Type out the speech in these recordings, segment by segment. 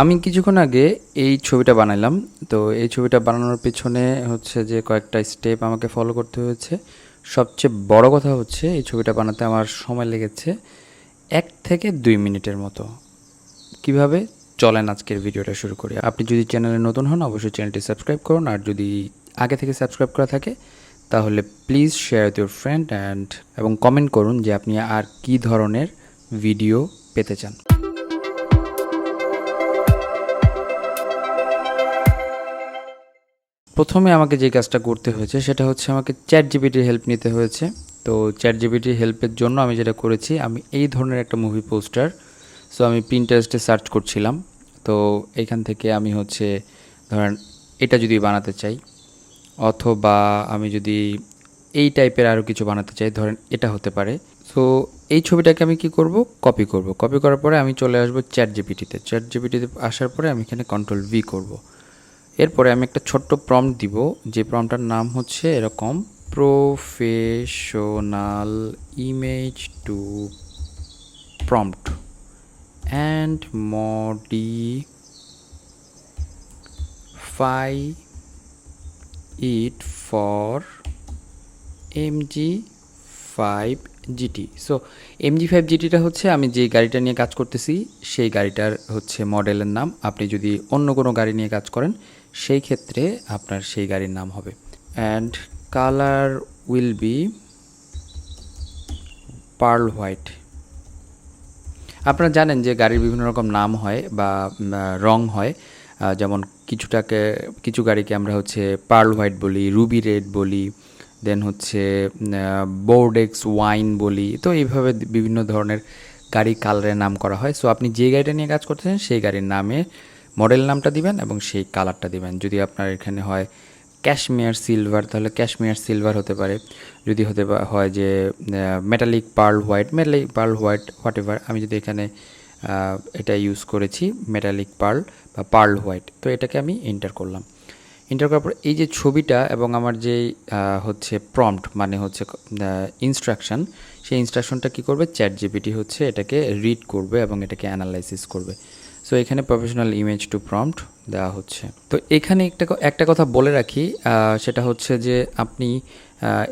আমি কিছুক্ষণ আগে এই ছবিটা বানাইলাম। তো এই ছবিটা বানানোর পেছনে হচ্ছে যে কয়েকটা স্টেপ আমাকে ফলো করতে হয়েছে। সবচেয়ে বড় কথা হচ্ছে এই ছবিটা বানাতে আমার সময় লেগেছে এক থেকে দুই মিনিটের মতো। কীভাবে? চলেন আজকের ভিডিওটা শুরু করি। আপনি যদি চ্যানেলে নতুন হন, অবশ্যই চ্যানেলটি সাবস্ক্রাইব করুন। আর যদি আগে থেকে সাবস্ক্রাইব করা থাকে, তাহলে please share with your friend and এবং কমেন্ট করুন যে আপনি আর কি ধরনের ভিডিও পেতে চান। প্রথমে আমাকে যে কাজটা করতে হয়েছে, সেটা হচ্ছে আমাকে চ্যাট জিবিটির হেল্প নিতে হয়েছে। তো চ্যাট জিবিটির হেল্পের জন্য আমি যেটা করেছি, আমি এই ধরনের একটা মুভি পোস্টার সো আমি প্রিন্টারেস্টে সার্চ করছিলাম। তো এখান থেকে আমি হচ্ছে, ধরেন এটা যদি বানাতে চাই, অথবা আমি যদি এই টাইপের আরও কিছু বানাতে চাই, ধরেন এটা হতে পারে। সো এই ছবিটাকে আমি কি করব? কপি করব। কপি করার পরে আমি চলে আসব চ্যাট জিপিটিতে চ্যাট জিপিটিতে আসার পরে আমি এখানে কন্ট্রোল ভি করব। এরপরে আমি একটা ছোট্ট প্রম্পট দিব, যে প্রম্পটার নাম হচ্ছে এরকম professional image to prompt and mod modify it for MG five GT so MG five জিটিটা হচ্ছে আমি যে গাড়িটা নিয়ে কাজ করতেছি, সেই গাড়িটার হচ্ছে মডেলের নাম। আপনি যদি অন্য কোনো গাড়ি নিয়ে কাজ করেন, সেই ক্ষেত্রে আপনার সেই গাড়ির নাম হবে। And colour will be pearl white আপনারা জানেন যে গাড়ির বিভিন্ন রকম নাম হয় বা রং হয়। যেমন কিছুটাকে, কিছু গাড়িকে আমরা হচ্ছে পার্ল হোয়াইট বলি রুবি রেড বলি দেন হচ্ছে বোর্ডেক্স ওয়াইন বলি। তো এইভাবে বিভিন্ন ধরনের গাড়ি কালারের নাম করা হয়। সো আপনি যে গাড়িটা নিয়ে কাজ করতেছেন, সেই গাড়ির নামে মডেল নামটা দিবেন এবং সেই কালারটা দিবেন। যদি আপনার এখানে হয় ক্যাশমিয়ার সিলভার তাহলে ক্যাশমিয়ার সিলভার হতে পারে। যদি হতে হয় যে metallic pearl white metallic pearl white whatever আমি যদি এখানে এটা ইউজ করেছি মেটালিক পার্ল বা পার্ল হোয়াইট তো এটাকে আমি এন্টার করলাম। এন্টার করার পর এই যে ছবিটা এবং আমার যে হচ্ছে প্রম্পট মানে হচ্ছে ইনস্ট্রাকশন সেই ইনস্ট্রাকশনটা কি করবে? চ্যাট জিপিটি হচ্ছে এটাকে রিড করবে এবং এটাকে অ্যানালাইসিস করবে। সো এখানে প্রফেশনাল ইমেজ টু প্রম্পট দেওয়া হচ্ছে। তো এখানে একটা একটা কথা বলে রাখি সেটা হচ্ছে যে আপনি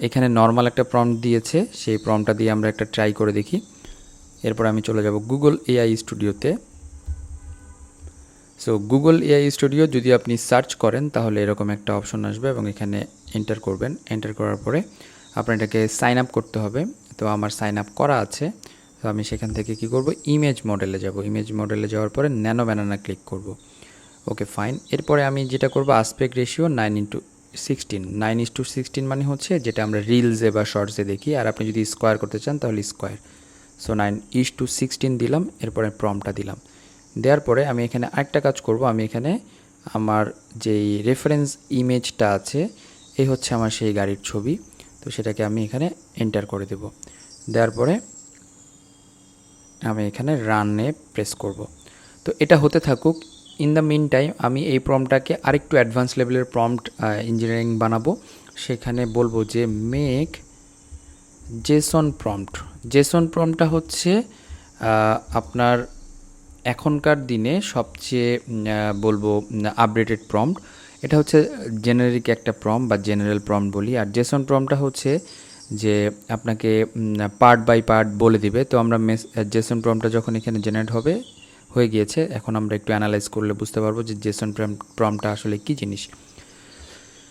এখানে নর্মাল একটা প্রম্পট দিয়েছে, সেই প্রম্পটটা দিয়ে আমরা একটা ট্রাই করে দেখি। এরপর আমি চলে যাব গুগল এআই স্টুডিওতে সো গুগল এআই স্টুডিও যদি আপনি সার্চ করেন, তাহলে এরকম একটা অপশন আসবে এবং এখানে এন্টার করবেন। এন্টার করার পরে আপনার এটাকে সাইন আপ করতে হবে। তো আমার সাইন আপ করা আছে। তো আমি সেখান থেকে কি করব? ইমেজ মডেলে যাব। ইমেজ মডেলে যাওয়ার পরে ন্যানো ব্যানানা ক্লিক করব। ওকে ফাইন এরপরে আমি যেটা করব aspect ratio nine into sixteen nine is to sixteen মানে হচ্ছে যেটা আমরা রিলসে বা শর্টসে দেখি। আর আপনি যদি স্কোয়ার করতে চান, তাহলে square so nine is to sixteen দিলাম। এরপরে প্রমটা দিলাম। দেওয়ার পরে আমি এখানে আরেকটা কাজ করব। আমি এখানে আমার যেই রেফারেন্স ইমেজটা আছে এই হচ্ছে আমার সেই গাড়ির ছবি। তো সেটাকে আমি এখানে এন্টার করে দেব। দেওয়ার পরে আমি এখানে রানে প্রেস করব। তো এটা হতে থাকুক ইন দ্য মিন টাইম আমি এই প্রমটাকে আরেকটু অ্যাডভান্স লেভেলের প্রম্পট ইঞ্জিনিয়ারিং বানাবো। সেখানে বলব যে মেক জেসন প্রম্পট জেসন প্রম্পটটা হচ্ছে আপনার এখনকার দিনে সবচেয়ে বলব আপডেটেড প্রম্পট এটা হচ্ছে জেনারিক একটা প্রম বা জেনারেল প্রম বলি। আর জেসন প্রমটা হচ্ছে যে আপনাকে পার্ট বাই পার্ট বলে দিবে। তো আমরা মেস জেসন প্রমটা যখন এখানে জেনারেট হবে, হয়ে গিয়েছে। এখন আমরা একটু অ্যানালাইজ করলে বুঝতে পারব যে জেসন প্রমটা আসলে কী জিনিস।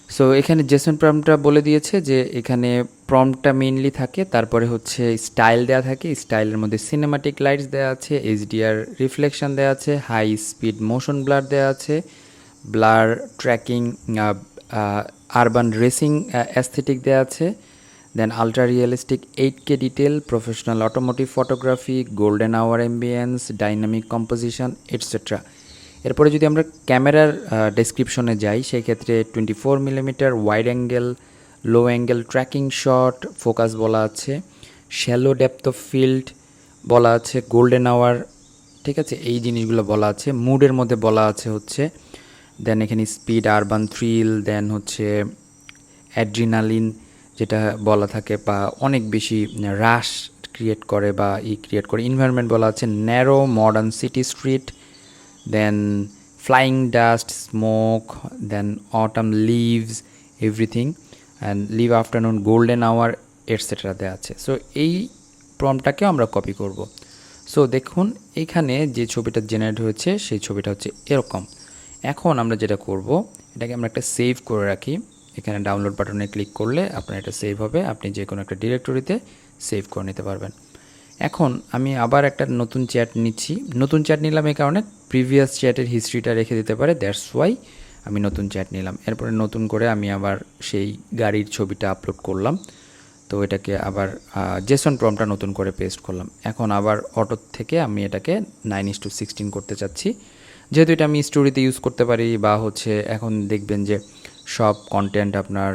সো এখানে জেসন প্রমটা বলে দিয়েছে যে এখানে প্রমটা মেইনলি থাকে, তারপরে হচ্ছে স্টাইল দেওয়া থাকে স্টাইলের মধ্যে সিনেমাটিক লাইটস দেওয়া আছে এইচডিআর রিফ্লেকশন দেওয়া আছে হাই স্পিড মোশন ব্লার দেওয়া আছে blur tracking urban racing aesthetic দেওয়া আছে then ultra realistic eight K detail professional automotive photography golden hour ambience dynamic composition etcetera এরপরে যদি আমরা ক্যামেরার ডেসক্রিপশনে যাই সেই ক্ষেত্রে twenty four millimetre wide angle low angle tracking shot focus বলা আছে শ্যালো ডেপথ অফ ফিল্ড বলা আছে গোল্ডেন আওয়ার ঠিক আছে? এই জিনিসগুলো বলা আছে মুডের মধ্যে বলা আছে হচ্ছে দেন এখানে স্পিড আরবান থ্রিল দেন হচ্ছে অ্যাড্রিনালিন যেটা বলা থাকে বা অনেক বেশি রাশ ক্রিয়েট করে বা ই ক্রিয়েট করে। ইনভায়রনমেন্ট বলা আছে narrow modern city street then flying dust smoke then autumn leaves everything and live afternoon golden hour etcetera দেওয়া আছে। সো এই প্রমটাকেও আমরা কপি করব। সো দেখুন, এখানে যে ছবিটা জেনারেট হয়েছে, সেই ছবিটা হচ্ছে এরকম। এখন আমরা যেটা করব, এটাকে আমরা একটা সেভ করে রাখি। এখানে ডাউনলোড বাটনে ক্লিক করলে আপনার এটা সেভ হবে। আপনি যে কোনো একটা ডিরেক্টরিতে সেভ করে নিতে পারবেন। এখন আমি আবার একটা নতুন চ্যাট নিচ্ছি। নতুন চ্যাট নিলাম এই কারণে প্রিভিয়াস চ্যাটের হিস্ট্রিটা রেখে দিতে পারে, দ্যাটস ওয়াই আমি নতুন চ্যাট নিলাম। এরপরে নতুন করে আমি আবার সেই গাড়ির ছবিটা আপলোড করলাম। তো এটাকে আবার জেসন প্রমটা নতুন করে পেস্ট করলাম। এখন আবার অটো থেকে আমি এটাকে নাইন ইস টু সিক্সটিন করতে চাচ্ছি। যেহেতু এটা আমি স্টোরিতে ইউজ করতে পারি বা হচ্ছে এখন দেখবেন যে সব কন্টেন্ট আপনার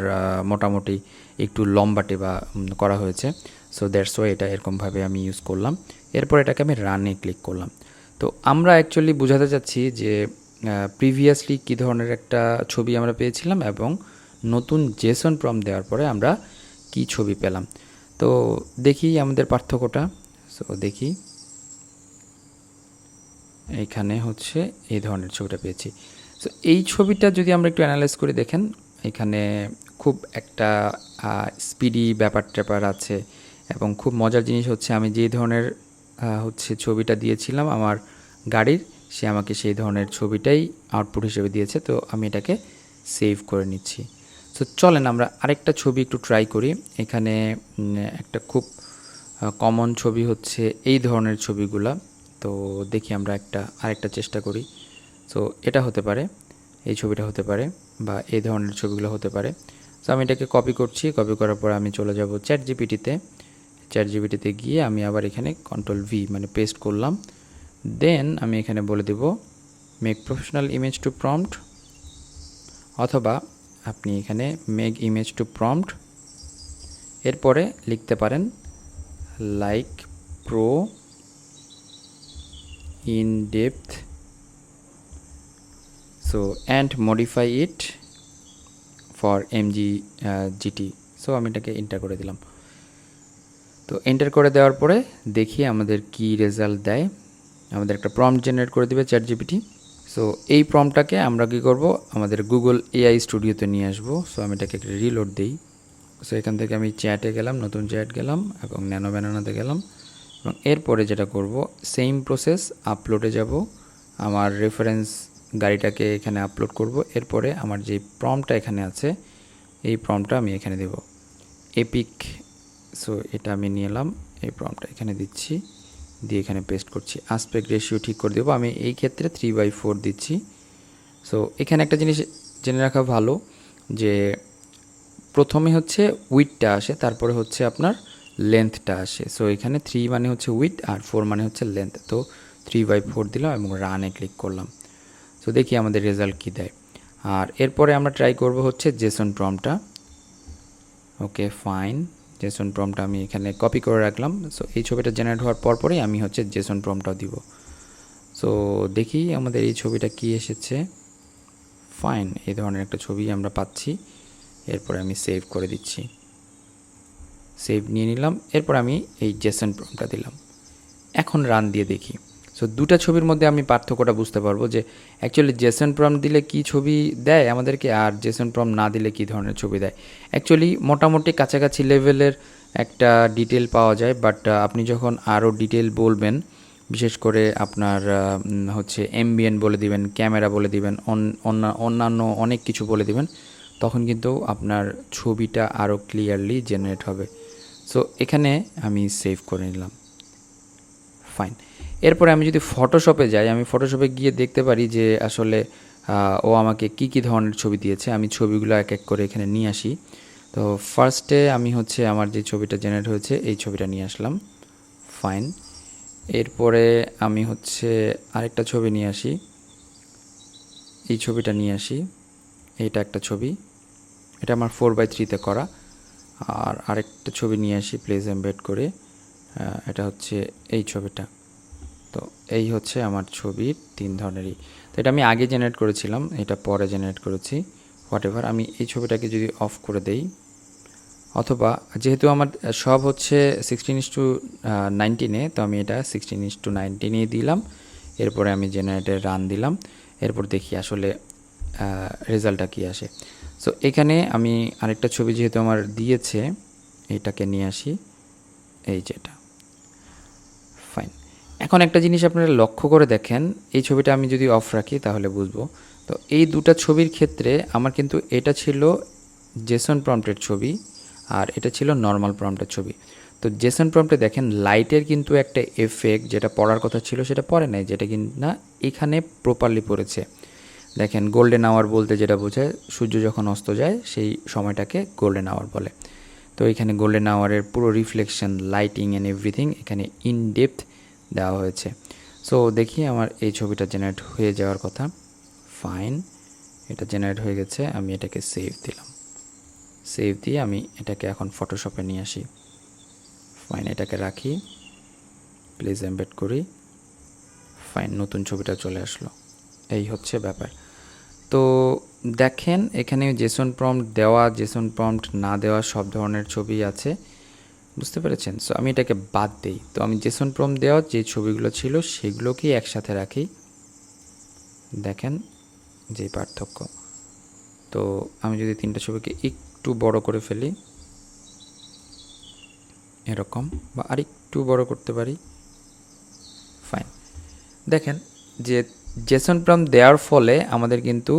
মোটামুটি একটু লম্বাটে বা করা হয়েছে। সো দ্যাটস ওয়াই এটা এরকমভাবে আমি ইউজ করলাম। এরপর এটাকে আমি রানে ক্লিক করলাম। তো আমরা অ্যাকচুয়ালি বোঝাতে চাচ্ছি যে প্রিভিয়াসলি কী ধরনের একটা ছবি আমরা পেয়েছিলাম এবং নতুন জেসন প্রম দেওয়ার পরে আমরা কি ছবি পেলাম। তো দেখি আমাদের পার্থক্যটা। সো দেখি। এইখানে হচ্ছে এই ধরনের ছবিটা পেয়েছি। সো এই ছবিটা যদি আমরা একটু অ্যানালাইজ করে দেখেন, এখানে খুব একটা স্পিডি ব্যাপার ট্যাপার আছে। এবং খুব মজার জিনিস হচ্ছে আমি যে ধরনের হচ্ছে ছবিটা দিয়েছিলাম আমার গাড়ির, সে আমাকে সেই ধরনের ছবিটাই আউটপুট হিসেবে দিয়েছে, তো আমি এটাকে সেভ করে নিচ্ছি। তো চলেন আমরা আরেকটা ছবি একটু ট্রাই করি। এখানে একটা খুব কমন ছবি হচ্ছে এই ধরনের ছবিগুলা। তো দেখি আমরা একটা, আরেকটা চেষ্টা করি। তো এটা হতে পারে, এই ছবিটা হতে পারে বা এই ধরনের ছবিগুলো হতে পারে। তো আমি এটাকে কপি করছি কপি করার পর আমি চলে যাব চ্যাট জিপিটিতে চ্যাট জিপিটিতে গিয়ে আমি আবার এখানে কন্ট্রোল ভি মানে পেস্ট করলাম। দেন আমি এখানে বলে দেব make professional image to prompt অথবা আপনি এখানে মেক ইমেজ টু প্রম্পট এরপরে লিখতে পারেন like pro in depth so and modify it for mg uh, gt so আমি এটাকে এন্টার করে দিলাম। তো এন্টার করে দেওয়ার পরে দেখি আমাদের কি রেজাল্ট দেয়। আমাদের একটা প্রম্পট জেনারেট করে দেবে চ্যাট জিপিটি সো এই প্রম্পটটাকে আমরা কি করব? আমাদের গুগল এআই স্টুডিওতে নিয়ে আসব। সো আমি এটাকে একটা রিলোড দিই। সো এখান থেকে আমি চ্যাটে গেলাম, নতুন চ্যাট গেলাম এবং ন্যানো ব্যানানাতে গেলাম। এবং এরপরে যেটা করব সেম প্রসেস আপলোডে যাব। আমার রেফারেন্স গাড়িটাকে এখানে আপলোড করব। এরপরে আমার যে প্রমটা এখানে আছে, এই প্রমটা আমি এখানে দেব। এপিক সো এটা আমি নিয়ে এলাম। এই প্রমটা এখানে দিচ্ছি। দিয়ে এখানে পেস্ট করছি। আসপেক্ট রেশিও ঠিক করে দেবো। আমি এই ক্ষেত্রে থ্রি বাই ফোর দিচ্ছি। সো এখানে একটা জিনিস জেনে রাখা ভালো যে প্রথমে হচ্ছে উইথটা আসে, তারপরে হচ্ছে আপনার লেন্থটা আসে। সো এখানে থ্রি মানে হচ্ছে উইথ আর ফোর মানে হচ্ছে লেন্থ তো থ্রি বাই ফোর দিলাম এবং রানে ক্লিক করলাম। সো দেখি আমাদের রেজাল্ট কী দেয়। আর এরপরে আমরা ট্রাই করব হচ্ছে জেসন প্রমটা ওকে ফাইন জেসন প্রমটা আমি এখানে কপি করে রাখলাম। সো এই ছবিটা জেনারেট হওয়ার পর পরেই আমি হচ্ছে জেসন প্রমটাও দিব। সো দেখি আমাদের এই ছবিটা কি এসেছে। ফাইন এই ধরনের একটা ছবি আমরা পাচ্ছি। এরপরে আমি সেভ করে দিচ্ছি। সেভ নিয়ে নিলাম। এরপর আমি এই জেসন প্রমটা দিলাম। এখন রান দিয়ে দেখি। সো দুটা ছবির মধ্যে আমি পার্থক্যটা বুঝতে পারব যে অ্যাকচুয়ালি জেসন প্রম দিলে কি ছবি দেয় আমাদেরকে আর জেসন প্রম না দিলে কি ধরনের ছবি দেয়? অ্যাকচুয়ালি মোটামুটি কাছাকাছি লেভেলের একটা ডিটেল পাওয়া যায় বাট আপনি যখন আরও ডিটেল বলবেন, বিশেষ করে আপনার হচ্ছে এমবিএন বলে দিবেন ক্যামেরা বলে দিবেন অন্য- অন্যান্য অনেক কিছু বলে দিবেন, তখন কিন্তু আপনার ছবিটা আরও ক্লিয়ারলি জেনারেট হবে। সো এখানে আমি সেভ করে নিলাম। ফাইন এরপরে আমি যদি ফটোশপে যাই, আমি ফটোশপে গিয়ে দেখতে পারি যে আসলে ও আমাকে কি কি ধরনের ছবি দিয়েছে। আমি ছবিগুলো এক এক করে এখানে নিয়ে আসি। তো ফার্স্টে আমি হচ্ছে আমার যে ছবিটা জেনারেট হয়েছে, এই ছবিটা নিয়ে আসলাম। ফাইন এরপরে আমি হচ্ছে আরেকটা ছবি নিয়ে আসি। এই ছবিটা নিয়ে আসি। এইটা একটা ছবি। এটা আমার ফোর বাই থ্রিতে করা। আর আরেকটা ছবি নিয়ে আসি প্লেস এমবেড করে। এটা হচ্ছে এই ছবিটা। তো এই হচ্ছে আমার ছবির তিন ধরনেরই। তো এটা আমি আগে জেনারেট করেছিলাম, এটা পরে জেনারেট করেছি। হোয়াট এভার আমি এই ছবিটাকে যদি অফ করে দেই, অথবা যেহেতু আমার সব হচ্ছে সিক্সটিন ইস টু নাইনটিনে তো আমি এটা সিক্সটিন ইস টু নাইনটিনেই দিলাম। এরপরে আমি জেনারেটে রান দিলাম। এরপর দেখি আসলে রেজাল্টটা কী আসে। সো এখানে আমি আরেকটা ছবি যেহেতু আমার দিয়েছে, এটাকে নিয়ে আসি। এই যেটা এখন একটা জিনিস আপনারা লক্ষ্য করে দেখেন, এই ছবিটা আমি যদি অফ রাখি তাহলে বুঝব। তো এই দুটা ছবির ক্ষেত্রে আমার কিন্তু এটা ছিল জেসন প্রম্পটের ছবি আর এটা ছিল নর্মাল প্রম্পটের ছবি। তো জেসন প্রম্পটে দেখেন লাইটের কিন্তু একটা এফেক্ট যেটা পড়ার কথা ছিল সেটা পড়ে নাই, যেটা কিন্তু না এখানে প্রপারলি পড়েছে। দেখেন গোল্ডেন আওয়ার বলতে যেটা বোঝায়, সূর্য যখন অস্ত যায় সেই সময়টাকে গোল্ডেন আওয়ার বলে। তো এখানে গোল্ডেন আওয়ারের পুরো রিফ্লেকশন লাইটিং অ্যান্ড এভরিথিং এখানে ইন ডেপথ দেওয়া হয়েছে। সো দেখি আমার এই ছবিটা জেনারেট হয়ে যাওয়ার কথা। ফাইন এটা জেনারেট হয়ে গেছে, আমি এটাকে সেভ দিলাম। সেভ দিয়ে আমি এটাকে এখন ফটোশপে নিয়ে আসি। ফাইন এটাকে রাখি। প্লিজ এমবেড করি। ফাইন নতুন ছবিটা চলে আসলো। এই হচ্ছে ব্যাপার। তো, দেখেন, এখানে জেসন প্রম্পট দেওয়া জেসন প্রম্পট না দেওয়া সব ধরনের ছবি আছে। বুঝতে পেরেছেন? সো আমি এটাকে বাদ দিই। তো আমি জেসন প্রম্পট দেওয়া, যে ছবিগুলো ছিল সেগুলোকেই একসাথে রাখি। দেখেন, যে পার্থক্য। তো আমি যদি তিনটা ছবিকে একটু বড় করে ফেলি, এরকম বা আরেকটু বড় করতে পারি ফাইন দেখেন, যে জেসন প্রম দেওয়ার ফলে আমাদের কিন্তু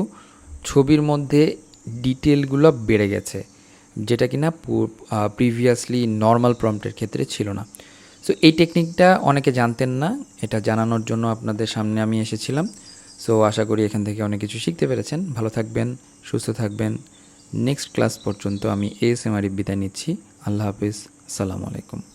ছবির মধ্যে ডিটেলগুলো বেড়ে গেছে। যেটা কিনা প্রিভিয়াসলি নর্মাল প্রম্পটের ক্ষেত্রে ছিল না। সো এই টেকনিকটা অনেকে জানতেন না, এটা জানানোর জন্য আপনাদের সামনে আমি এসেছিলাম। সো আশা করি এখান থেকে অনেক কিছু শিখতে পেরেছেন। ভালো থাকবেন, সুস্থ থাকবেন। নেক্সট ক্লাস পর্যন্ত আমি এস এম বিদায় নিচ্ছি। আল্লাহ হাফিজ। আসসালামু আলাইকুম।